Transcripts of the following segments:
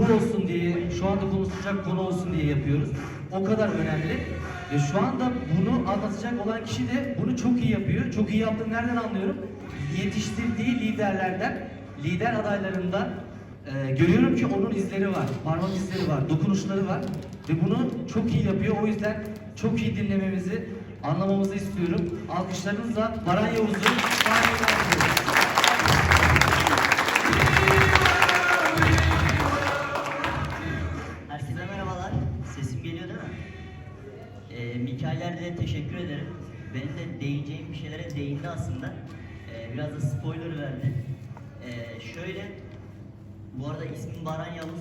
bu olsun diye, şu anda konuşacak konu olsun diye yapıyoruz. O kadar önemli. Ve şu anda bunu anlatacak olan kişi de bunu çok iyi yapıyor. Çok iyi yaptığını nereden anlıyorum? Yetiştirdiği liderlerden, lider adaylarından e, görüyorum ki onun izleri var, parmak izleri var, dokunuşları var ve bunu çok iyi yapıyor. O yüzden çok iyi dinlememizi, anlamamızı istiyorum. Alkışlarınızla Baran Yavuz'u sahneye Ee, Mikailler de teşekkür ederim. Benim de değineceğim bir şeylere değindi aslında. Ee, biraz da spoiler verdi. Ee, şöyle, bu arada ismim Baran Yavuz.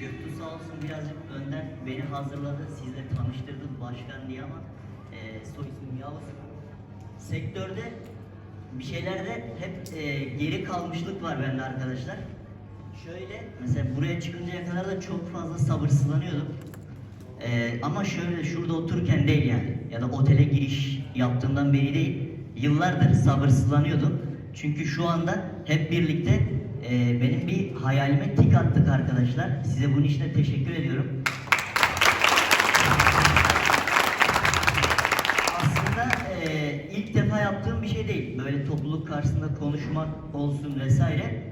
Göktuğ sağ olsun birazcık önden beni hazırladı. Sizle tanıştırdı başkan diye ama e, soy ismim Yavuz. Sektörde bir şeylerde hep geri kalmışlık var bende arkadaşlar. Şöyle mesela buraya çıkıncaya kadar da çok fazla sabırsızlanıyordum. Ee, ama şöyle şurada otururken değil yani ya da otele giriş yaptığımdan beri değil. Yıllardır sabırsızlanıyordum. Çünkü şu anda hep birlikte e, benim bir hayalime tik attık arkadaşlar. Size bunun için de teşekkür ediyorum. Aslında e, ilk defa yaptığım bir şey değil. Böyle topluluk karşısında konuşmak olsun vesaire.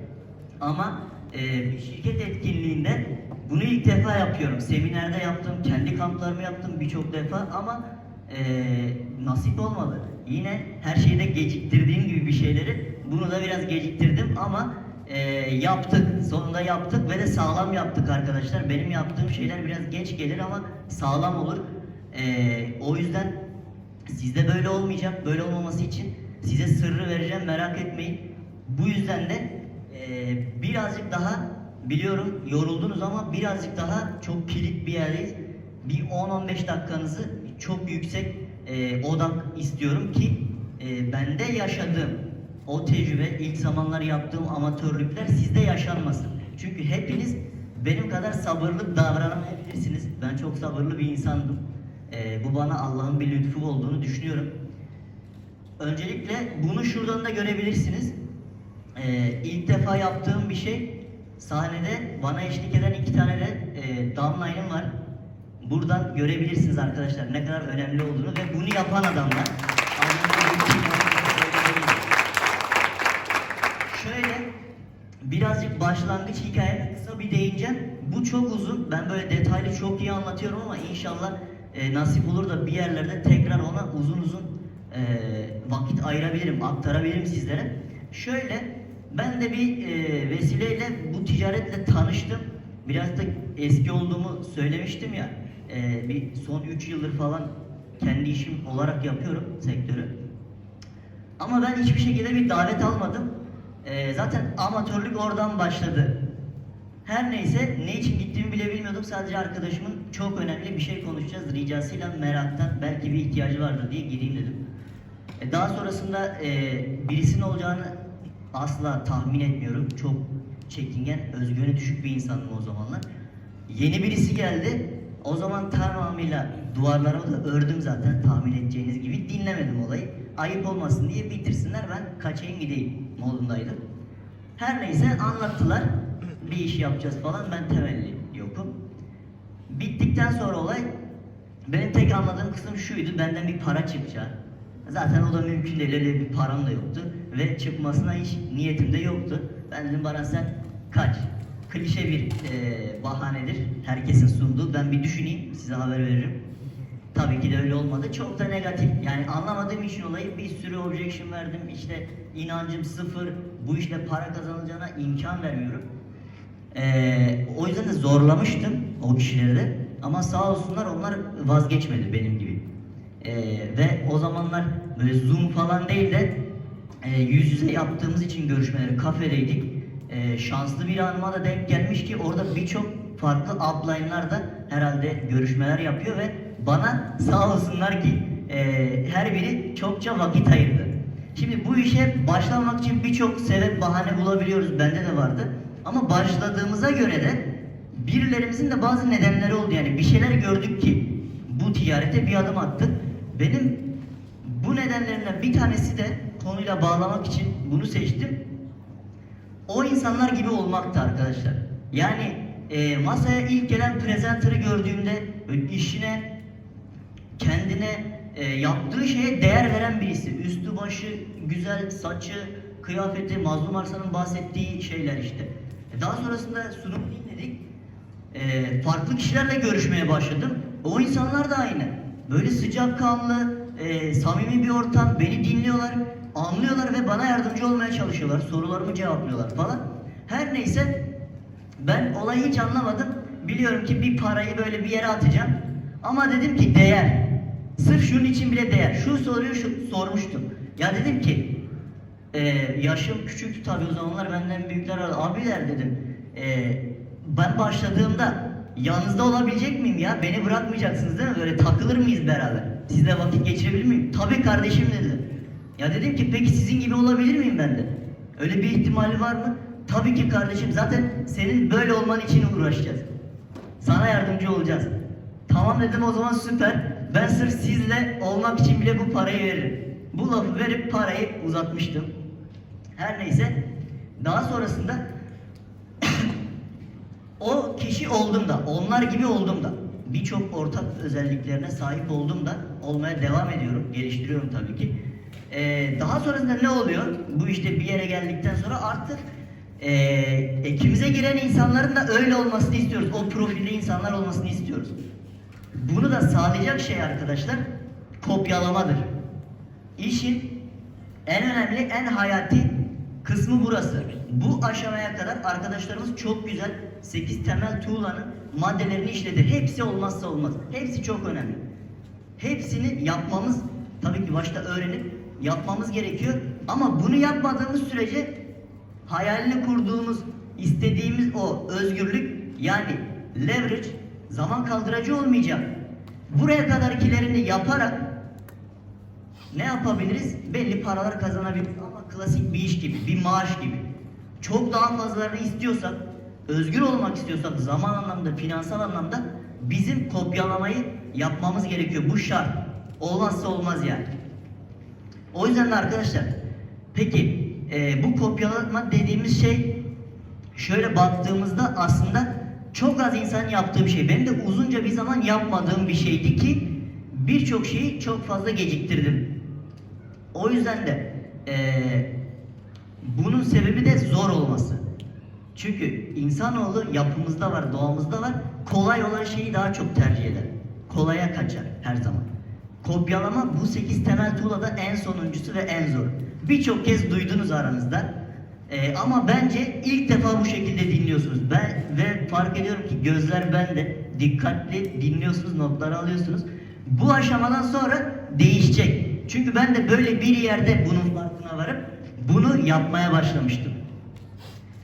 Ama e, şirket etkinliğinde bunu ilk defa yapıyorum. Seminerde yaptım, kendi kamplarımı yaptım birçok defa ama e, nasip olmadı. Yine her şeyde geciktirdiğim gibi bir şeyleri bunu da biraz geciktirdim ama e, yaptık. Sonunda yaptık ve de sağlam yaptık arkadaşlar. Benim yaptığım şeyler biraz geç gelir ama sağlam olur. E, o yüzden Sizde böyle olmayacak, böyle olmaması için size sırrı vereceğim merak etmeyin. Bu yüzden de eee, birazcık daha biliyorum yoruldunuz ama birazcık daha çok kilit bir yerdeyiz. Bir 10-15 dakikanızı çok yüksek eee, odak istiyorum ki eee, bende yaşadığım o tecrübe, ilk zamanlar yaptığım amatörlükler sizde yaşanmasın. Çünkü hepiniz benim kadar sabırlı davranabilirsiniz. Ben çok sabırlı bir insandım. Ee, bu bana Allah'ın bir lütfu olduğunu düşünüyorum. Öncelikle bunu şuradan da görebilirsiniz. Ee, ilk defa yaptığım bir şey sahnede bana eşlik eden iki tane de e, downline'ım var. Buradan görebilirsiniz arkadaşlar ne kadar önemli olduğunu ve bunu yapan adamlar. Şöyle birazcık başlangıç hikayeme kısa bir değineceğim. Bu çok uzun. Ben böyle detaylı çok iyi anlatıyorum ama inşallah e, nasip olur da bir yerlerde tekrar ona uzun uzun e, vakit ayırabilirim, aktarabilirim sizlere. Şöyle ben de bir e, vesileyle bu ticaretle tanıştım. Biraz da eski olduğumu söylemiştim ya. E, bir son 3 yıldır falan kendi işim olarak yapıyorum sektörü. Ama ben hiçbir şekilde bir davet almadım. Ee, zaten amatörlük oradan başladı. Her neyse ne için gittiğimi bile bilmiyordum. Sadece arkadaşımın çok önemli bir şey konuşacağız ricasıyla meraktan belki bir ihtiyacı vardır diye gireyim dedim. E, daha sonrasında e, birisinin olacağını asla tahmin etmiyorum. Çok çekingen, özgüveni düşük bir insandım o zamanlar. Yeni birisi geldi. O zaman tamamıyla duvarlarımı da ördüm zaten tahmin edeceğiniz gibi. Dinlemedim olayı. Ayıp olmasın diye bitirsinler ben kaçayım gideyim modundaydım. Her neyse anlattılar. Bir iş yapacağız falan ben temelli yokum. Bittikten sonra olay benim tek anladığım kısım şuydu. Benden bir para çıkacağı. Zaten o da mümkün değil. Öyle bir param da yoktu. Ve çıkmasına hiç niyetim de yoktu. Ben dedim bana sen kaç. Klişe bir eee, bahanedir. Herkesin sunduğu. Ben bir düşüneyim. Size haber veririm. Tabii ki de öyle olmadı. Çok da negatif. Yani anlamadığım için olayı bir sürü objection verdim. İşte inancım sıfır. Bu işle para kazanılacağına imkan vermiyorum. Ee, o yüzden de zorlamıştım o kişileri de. Ama sağ olsunlar onlar vazgeçmedi benim Ee, ve o zamanlar böyle Zoom falan değil de e, yüz yüze yaptığımız için görüşmeleri kafedeydik. Ee, şanslı bir anıma da denk gelmiş ki orada birçok farklı upline'lar da herhalde görüşmeler yapıyor ve bana sağ olsunlar ki e, her biri çokça vakit ayırdı. Şimdi bu işe başlamak için birçok sebep bahane bulabiliyoruz. Bende de vardı. Ama başladığımıza göre de birilerimizin de bazı nedenleri oldu. Yani bir şeyler gördük ki bu ticarete bir adım attık. Benim bu nedenlerimden bir tanesi de konuyla bağlamak için bunu seçtim. O insanlar gibi olmaktı arkadaşlar. Yani e, masaya ilk gelen prezenter'ı gördüğümde işine, kendine, e, yaptığı şeye değer veren birisi. Üstü başı, güzel saçı, kıyafeti, Mazlum Arslan'ın bahsettiği şeyler işte. E, Daha sonrasında sunumu dinledik. E, farklı kişilerle görüşmeye başladım. O insanlar da aynı. Böyle sıcakkanlı, e, samimi bir ortam. Beni dinliyorlar, anlıyorlar ve bana yardımcı olmaya çalışıyorlar. Sorularımı cevaplıyorlar falan. Her neyse ben olayı hiç anlamadım. Biliyorum ki bir parayı böyle bir yere atacağım. Ama dedim ki değer. Sırf şunun için bile değer. Şu soruyu şu, sormuştum. Ya dedim ki e, yaşım küçüktü tabii o zamanlar benden büyükler vardı. Abiler dedim. e, ben başladığımda yanınızda olabilecek miyim ya? Beni bırakmayacaksınız değil mi? Böyle takılır mıyız beraber? Sizle vakit geçirebilir miyim? Tabii kardeşim dedi. Ya dedim ki peki sizin gibi olabilir miyim ben de? Öyle bir ihtimali var mı? Tabii ki kardeşim zaten senin böyle olman için uğraşacağız. Sana yardımcı olacağız. Tamam dedim o zaman süper. Ben sırf sizle olmak için bile bu parayı veririm. Bu lafı verip parayı uzatmıştım. Her neyse daha sonrasında o kişi oldum da, onlar gibi oldum da, birçok ortak özelliklerine sahip oldum da, olmaya devam ediyorum, geliştiriyorum tabii ki. Ee, daha sonrasında ne oluyor? Bu işte bir yere geldikten sonra artık ee, ekimize giren insanların da öyle olmasını istiyoruz. O profilde insanlar olmasını istiyoruz. Bunu da sağlayacak şey arkadaşlar kopyalamadır. İşin en önemli, en hayati kısmı burası. Bu aşamaya kadar arkadaşlarımız çok güzel 8 temel tuğlanın maddelerini işledi. Hepsi olmazsa olmaz. Hepsi çok önemli. Hepsini yapmamız tabii ki başta öğrenip yapmamız gerekiyor. Ama bunu yapmadığımız sürece hayalini kurduğumuz, istediğimiz o özgürlük yani leverage zaman kaldırıcı olmayacak. Buraya kadarkilerini yaparak ne yapabiliriz? Belli paralar kazanabiliriz ama klasik bir iş gibi, bir maaş gibi. Çok daha fazlalarını istiyorsak, özgür olmak istiyorsak zaman anlamda, finansal anlamda bizim kopyalamayı yapmamız gerekiyor. Bu şart. Olmazsa olmaz yani. O yüzden de arkadaşlar, peki e, bu kopyalama dediğimiz şey şöyle baktığımızda aslında çok az insan yaptığı bir şey. Benim de uzunca bir zaman yapmadığım bir şeydi ki birçok şeyi çok fazla geciktirdim. O yüzden de eee, bunun sebebi de zor olması. Çünkü insanoğlu yapımızda var, doğamızda var. Kolay olan şeyi daha çok tercih eder. Kolaya kaçar her zaman. Kopyalama bu 8 temel tuğlada en sonuncusu ve en zor. Birçok kez duydunuz aranızda. Ee, ama bence ilk defa bu şekilde dinliyorsunuz. Ben ve fark ediyorum ki gözler bende. Dikkatli dinliyorsunuz, notları alıyorsunuz. Bu aşamadan sonra değişecek. Çünkü ben de böyle bir yerde bunun farkına varıp bunu yapmaya başlamıştım.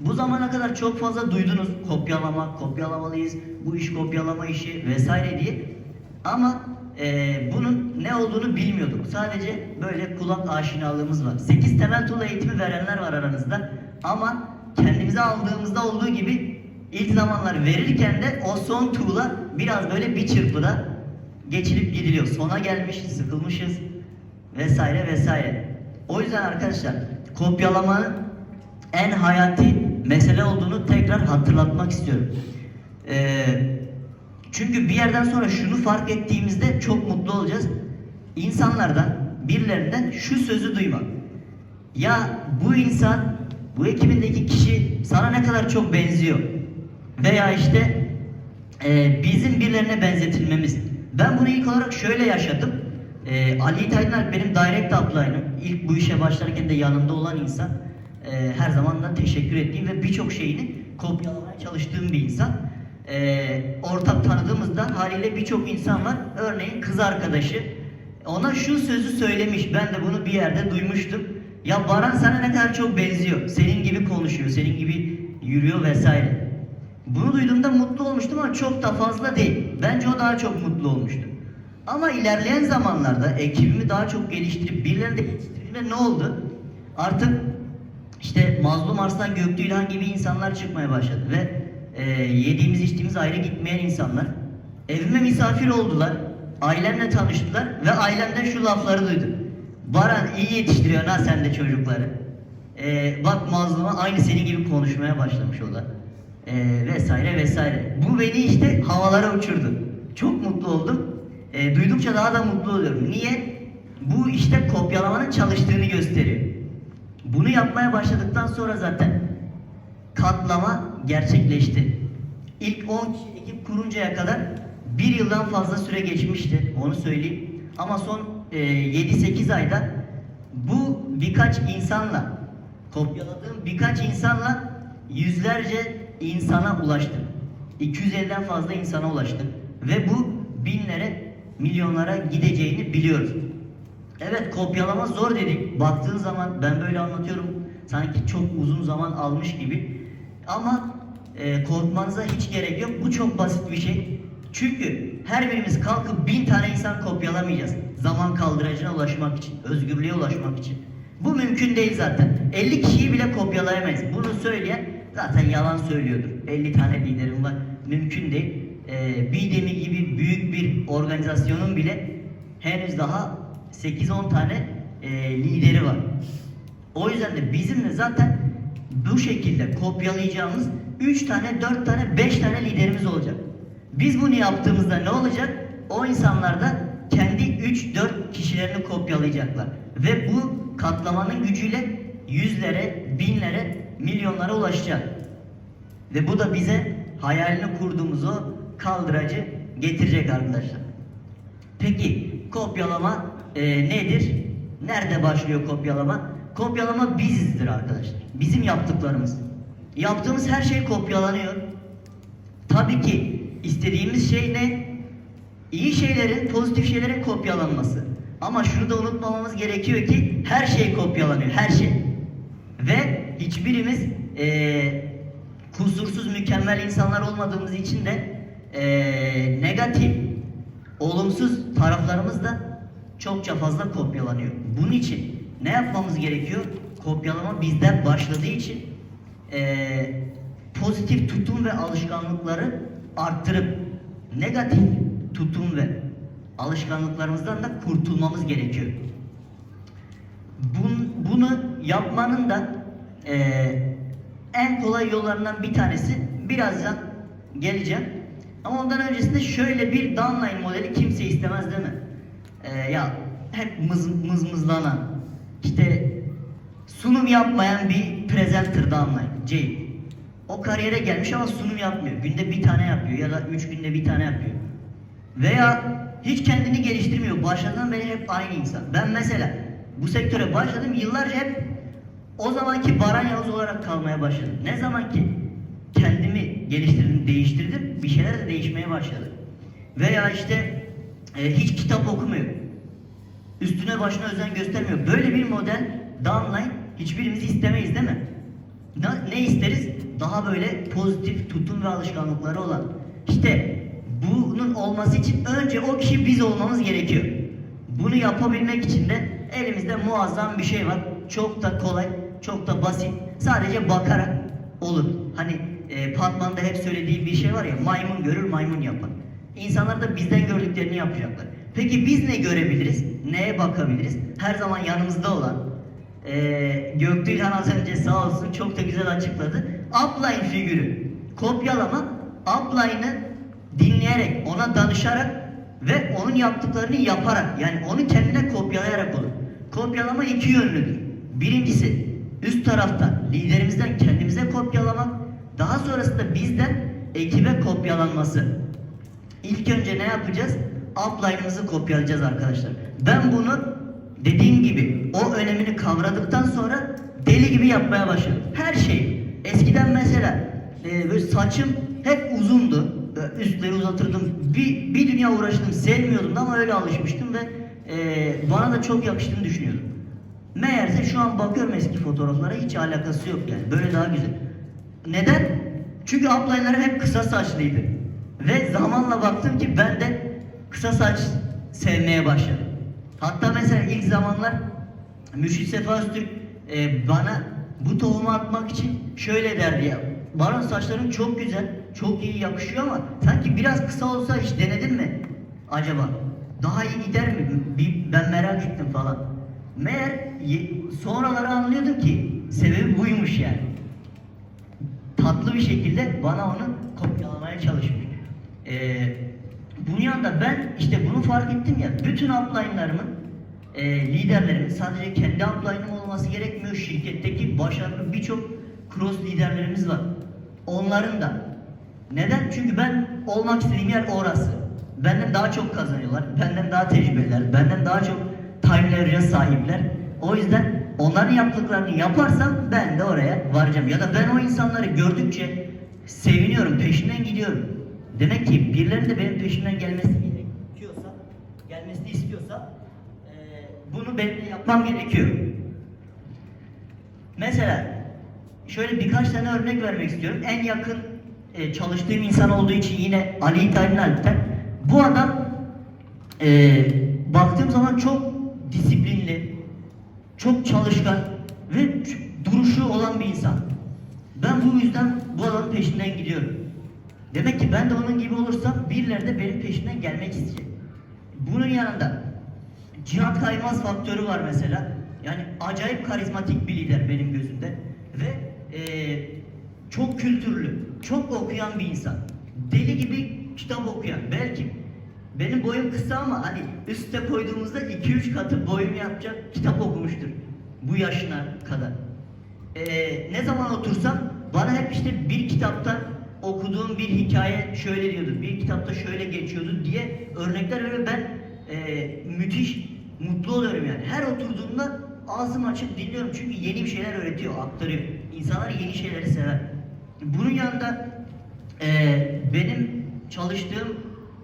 Bu zamana kadar çok fazla duydunuz kopyalama, kopyalamalıyız, bu iş kopyalama işi vesaire diye. Ama eee, bunun ne olduğunu bilmiyorduk. Sadece böyle kulak aşinalığımız var. 8 temel tuğla eğitimi verenler var aranızda. Ama kendimize aldığımızda olduğu gibi ilk zamanlar verirken de o son tuğla biraz böyle bir çırpıda geçilip gidiliyor. Sona gelmiş, sıkılmışız vesaire vesaire. O yüzden arkadaşlar kopyalamanın en hayati mesele olduğunu tekrar hatırlatmak istiyorum. Ee, çünkü bir yerden sonra şunu fark ettiğimizde çok mutlu olacağız. İnsanlardan, birilerinden şu sözü duymak. Ya bu insan, bu ekibindeki kişi sana ne kadar çok benziyor. Veya işte e, bizim birilerine benzetilmemiz. Ben bunu ilk olarak şöyle yaşadım. E, Ali Aydınlar benim direct upline'ım. İlk bu işe başlarken de yanımda olan insan. E, her zaman da teşekkür ettiğim ve birçok şeyini kopyalamaya çalıştığım bir insan. E, ortak tanıdığımızda haliyle birçok insan var. Örneğin kız arkadaşı. Ona şu sözü söylemiş. Ben de bunu bir yerde duymuştum. Ya Baran sana ne kadar çok benziyor. Senin gibi konuşuyor, senin gibi yürüyor vesaire. Bunu duyduğumda mutlu olmuştum ama çok da fazla değil. Bence o daha çok mutlu olmuştu. Ama ilerleyen zamanlarda ekibimi daha çok geliştirip birilerini de yetiştirdiğimde ne oldu? Artık işte Mazlum Arslan Göktü İlhan gibi insanlar çıkmaya başladı ve e, yediğimiz içtiğimiz ayrı gitmeyen insanlar evime misafir oldular. Ailemle tanıştılar ve ailemden şu lafları duydum. Baran iyi yetiştiriyor ha sen de çocukları. E, bak Mazlum'a aynı senin gibi konuşmaya başlamış o da. e, vesaire vesaire. Bu beni işte havalara uçurdu. Çok mutlu oldum. E, duydukça daha da mutlu oluyorum. Niye? Bu işte kopyalamanın çalıştığını gösteriyor. Bunu yapmaya başladıktan sonra zaten katlama gerçekleşti. İlk 10 kişi ekip kuruncaya kadar bir yıldan fazla süre geçmişti. Onu söyleyeyim. Ama son e, 7-8 ayda bu birkaç insanla kopyaladığım birkaç insanla yüzlerce insana ulaştım. 250'den fazla insana ulaştım. Ve bu binlere, milyonlara gideceğini biliyoruz. Evet kopyalama zor dedik. Baktığın zaman ben böyle anlatıyorum. Sanki çok uzun zaman almış gibi. Ama e, korkmanıza hiç gerek yok. Bu çok basit bir şey. Çünkü her birimiz kalkıp bin tane insan kopyalamayacağız. Zaman kaldıracına ulaşmak için, özgürlüğe ulaşmak için. Bu mümkün değil zaten. 50 kişiyi bile kopyalayamayız. Bunu söyleyen zaten yalan söylüyordur. 50 tane liderim var. Mümkün değil. Ee, Bidemi gibi büyük bir organizasyonun bile henüz daha 8-10 tane e, lideri var. O yüzden de bizim de zaten bu şekilde kopyalayacağımız 3 tane, 4 tane, 5 tane liderimiz olacak. Biz bunu yaptığımızda ne olacak? O insanlar da kendi 3-4 kişilerini kopyalayacaklar. Ve bu katlamanın gücüyle yüzlere, binlere, milyonlara ulaşacak. Ve bu da bize hayalini kurduğumuz o kaldıracı getirecek arkadaşlar. Peki kopyalama e, nedir? Nerede başlıyor kopyalama? Kopyalama bizizdir arkadaşlar. Bizim yaptıklarımız. Yaptığımız her şey kopyalanıyor. Tabii ki istediğimiz şey ne? İyi şeylerin, pozitif şeylerin kopyalanması. Ama şunu da unutmamamız gerekiyor ki her şey kopyalanıyor, her şey. Ve hiçbirimiz eee, kusursuz, mükemmel insanlar olmadığımız için de eee, negatif, olumsuz taraflarımız da çokça fazla kopyalanıyor. Bunun için ne yapmamız gerekiyor? Kopyalama bizden başladığı için eee, pozitif tutum ve alışkanlıkları arttırıp negatif tutum ve alışkanlıklarımızdan da kurtulmamız gerekiyor. Bun- bunu yapmanın da eee, en kolay yollarından bir tanesi birazdan geleceğim. Ama ondan öncesinde şöyle bir downline modeli kimse istemez değil mi? Eee, ya hep mız, mızmızlanan, işte sunum yapmayan bir presenter downline, Jay. O kariyere gelmiş ama sunum yapmıyor. Günde bir tane yapıyor ya da üç günde bir tane yapıyor. Veya hiç kendini geliştirmiyor. Başladığından beri hep aynı insan. Ben mesela bu sektöre başladım yıllarca hep o zamanki Baran Yavuz olarak kalmaya başladım. Ne zaman ki kendimi geliştirdim, değiştirdim bir şeyler de değişmeye başladı. Veya işte e, hiç kitap okumuyor. Üstüne başına özen göstermiyor. Böyle bir model downline hiçbirimiz istemeyiz değil mi? Ne, ne isteriz? Daha böyle pozitif tutum ve alışkanlıkları olan. İşte bunun olması için önce o kişi biz olmamız gerekiyor. Bunu yapabilmek için de elimizde muazzam bir şey var. Çok da kolay, çok da basit. Sadece bakarak olur. Hani e, Patman'da hep söylediği bir şey var ya, maymun görür maymun yapar. İnsanlar da bizden gördüklerini yapacaklar. Peki biz ne görebiliriz? Neye bakabiliriz? Her zaman yanımızda olan, ee, Göktürkhan az önce sağ olsun çok da güzel açıkladı. Upline figürü kopyalama, upline'ı dinleyerek, ona danışarak ve onun yaptıklarını yaparak yani onu kendine kopyalayarak olur. Kopyalama iki yönlüdür. Birincisi üst tarafta liderimizden kendimize kopyalamak, daha sonrasında bizden ekibe kopyalanması. İlk önce ne yapacağız? Upline'ımızı kopyalayacağız arkadaşlar. Ben bunu dediğim gibi o önemini kavradıktan sonra deli gibi yapmaya başladım. Her şey. Eskiden mesela e, böyle saçım hep uzundu. Böyle Üstleri uzatırdım. Bir, bir dünya uğraştım. Sevmiyordum da ama öyle alışmıştım ve e, bana da çok yakıştığını düşünüyordum. Meğerse şu an bakıyorum eski fotoğraflara hiç alakası yok yani. Böyle daha güzel. Neden? Çünkü upline'larım hep kısa saçlıydı. Ve zamanla baktım ki ben de kısa saç sevmeye başladım. Hatta mesela ilk zamanlar Mürşit Sefa Öztürk e, bana bu tohumu atmak için şöyle derdi ya. Baron saçların çok güzel, çok iyi yakışıyor ama sanki biraz kısa olsa hiç denedin mi acaba? Daha iyi gider mi? Bir, ben merak ettim falan. Meğer sonraları anlıyordum ki sebebi buymuş yani. Tat, haklı bir şekilde bana onu kopyalamaya çalışmış. Ee, bunun yanında ben işte bunu fark ettim ya bütün upline'larımın e, liderlerimin sadece kendi upline'ım olması gerekmiyor. Şirketteki başarılı birçok cross liderlerimiz var. Onların da. Neden? Çünkü ben olmak istediğim yer orası. Benden daha çok kazanıyorlar. Benden daha tecrübeliler. Benden daha çok time leverage'e sahipler. O yüzden onların yaptıklarını yaparsam ben de oraya varacağım. Ya da ben o insanları gördükçe seviniyorum, peşinden gidiyorum. Demek ki birilerinin de benim peşimden gelmesi gerekiyorsa, gelmesini istiyorsa eee, bunu benim yapmam gerekiyor. Mesela şöyle birkaç tane örnek vermek istiyorum. En yakın e, çalıştığım insan olduğu için yine Ali İtalyan Alp'ten. Bu adam e, baktığım zaman çok disiplinli, çok çalışkan ve duruşu olan bir insan. Ben bu yüzden bu adamın peşinden gidiyorum. Demek ki ben de onun gibi olursam birileri de benim peşinden gelmek isteyecek. Bunun yanında Cihat Kaymaz faktörü var mesela. Yani acayip karizmatik bir lider benim gözümde. Ve eee, çok kültürlü, çok okuyan bir insan. Deli gibi kitap okuyan. Belki benim boyum kısa ama hani üste koyduğumuzda 2-3 katı boyumu yapacak kitap okumuştur. Bu yaşına kadar. Ee, ne zaman otursam bana hep işte bir kitaptan okuduğum bir hikaye şöyle diyordu, bir kitapta şöyle geçiyordu diye örnekler veriyor. Ben e, müthiş mutlu oluyorum yani. Her oturduğumda ağzımı açıp dinliyorum çünkü yeni bir şeyler öğretiyor, aktarıyor. İnsanlar yeni şeyleri sever. Bunun yanında e, benim çalıştığım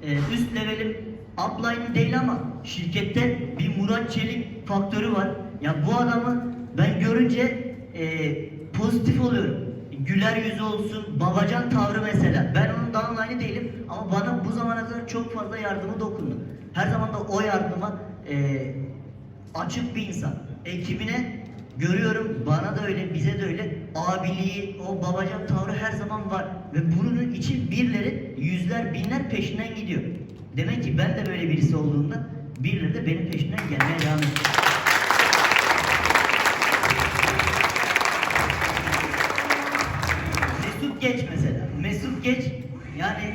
e, üst levelim upline'ım değil ama şirkette bir Murat Çelik faktörü var. Ya bu adamı ben görünce e, pozitif oluyorum. Güler yüzü olsun, babacan tavrı mesela. Ben onun downline'ı değilim ama bana bu zamana kadar çok fazla yardımı dokundu. Her zaman da o yardıma e, açık bir insan. Ekibine görüyorum, bana da öyle, bize de öyle. Abiliği, o babacan tavrı her zaman var. Ve bunun için birileri yüzler, binler peşinden gidiyor. Demek ki ben de böyle birisi olduğunda birileri de benim peşimden gelmeye devam ediyor.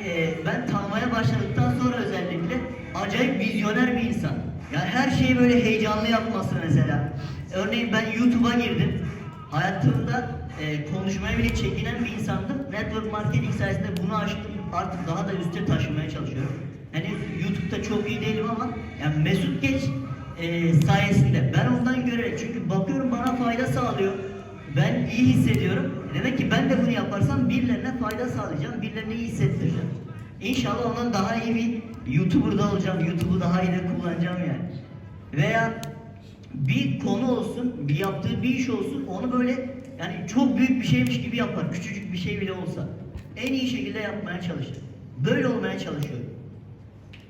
E, ben tanımaya başladıktan sonra özellikle acayip vizyoner bir insan. Yani her şeyi böyle heyecanlı yapması mesela. Örneğin ben YouTube'a girdim. Hayatımda e, konuşmaya bile çekinen bir insandım. Network marketing sayesinde bunu açtım. Artık daha da üste taşımaya çalışıyorum. Hani YouTube'da çok iyi değilim ama yani Mesut Geç e, sayesinde ben ondan görerek çünkü bakıyorum bana fayda sağlıyor. Ben iyi hissediyorum. Demek ki ben de bunu yaparsam birilerine fayda sağlayacağım, birilerine iyi hissettireceğim. İnşallah ondan daha iyi bir YouTuber da olacağım, YouTube'u daha iyi de kullanacağım yani. Veya bir konu olsun, bir yaptığı bir iş olsun, onu böyle yani çok büyük bir şeymiş gibi yapar, küçücük bir şey bile olsa. En iyi şekilde yapmaya çalışır. Böyle olmaya çalışıyorum.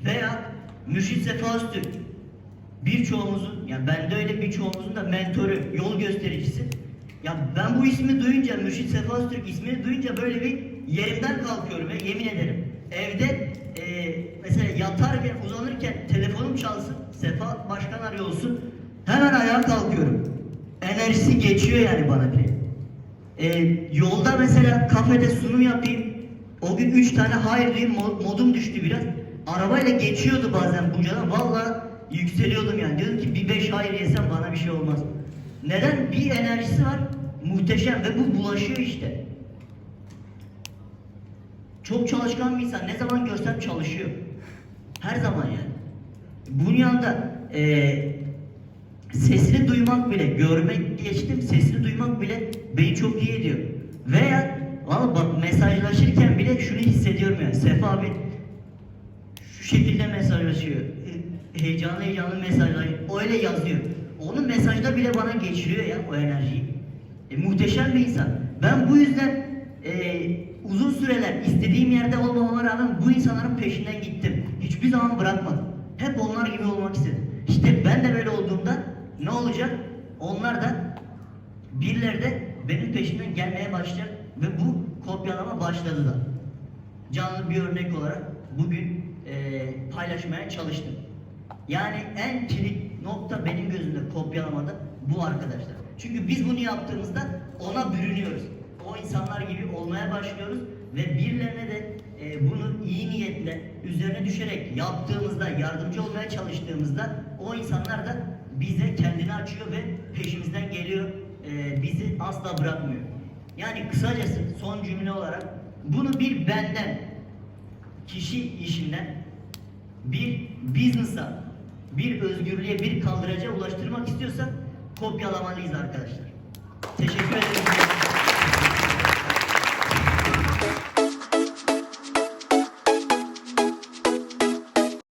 Veya Mürşit Sefa Öztürk. Birçoğumuzun, yani ben de öyle birçoğumuzun da mentoru, yol göstericisi. Ya ben bu ismi duyunca, Mürşit Sefa Öztürk ismini duyunca böyle bir yerimden kalkıyorum ya, yemin ederim. Evde e, mesela yatarken, uzanırken telefonum çalsın, Sefa Başkan arıyor olsun, hemen ayağa kalkıyorum. Enerjisi geçiyor yani bana bile. E, yolda mesela kafede sunum yapayım, o gün üç tane hayır mo- modum düştü biraz. Arabayla geçiyordu bazen Buca'dan, valla yükseliyordum yani. Diyordum ki bir beş hayır yesem bana bir şey olmaz. Neden? Bir enerjisi var, muhteşem ve bu bulaşıyor işte. Çok çalışkan bir insan, ne zaman görsem çalışıyor. Her zaman yani. Bunun yanında eee sesini duymak bile, görmek geçtim, sesini duymak bile beni çok iyi ediyor. Veya valla bak mesajlaşırken bile şunu hissediyorum yani. Sefa abi şu şekilde mesajlaşıyor. He- Heyecanlı heyecanlı mesajlaşıyor. Öyle yazıyor. Onun mesajda bile bana geçiriyor ya o enerjiyi. E, muhteşem bir insan. Ben bu yüzden e, uzun süreler istediğim yerde olmamama rağmen bu insanların peşinden gittim. Hiçbir zaman bırakmadım. Hep onlar gibi olmak istedim. İşte ben de böyle olduğumda ne olacak? Onlar da birileri de benim peşimden gelmeye başlayacak ve bu kopyalama başladı da. Canlı bir örnek olarak bugün e, paylaşmaya çalıştım. Yani en kilit nokta benim gözümde kopyalamada bu arkadaşlar. Çünkü biz bunu yaptığımızda ona bürünüyoruz. O insanlar gibi olmaya başlıyoruz ve birilerine de e, bunu iyi niyetle üzerine düşerek yaptığımızda, yardımcı olmaya çalıştığımızda o insanlar da bize kendini açıyor ve peşimizden geliyor, e, bizi asla bırakmıyor. Yani kısacası son cümle olarak bunu bir benden, kişi işinden bir business'a, bir özgürlüğe, bir kaldıraca ulaştırmak istiyorsak kopyalamalıyız arkadaşlar. Teşekkür ederim.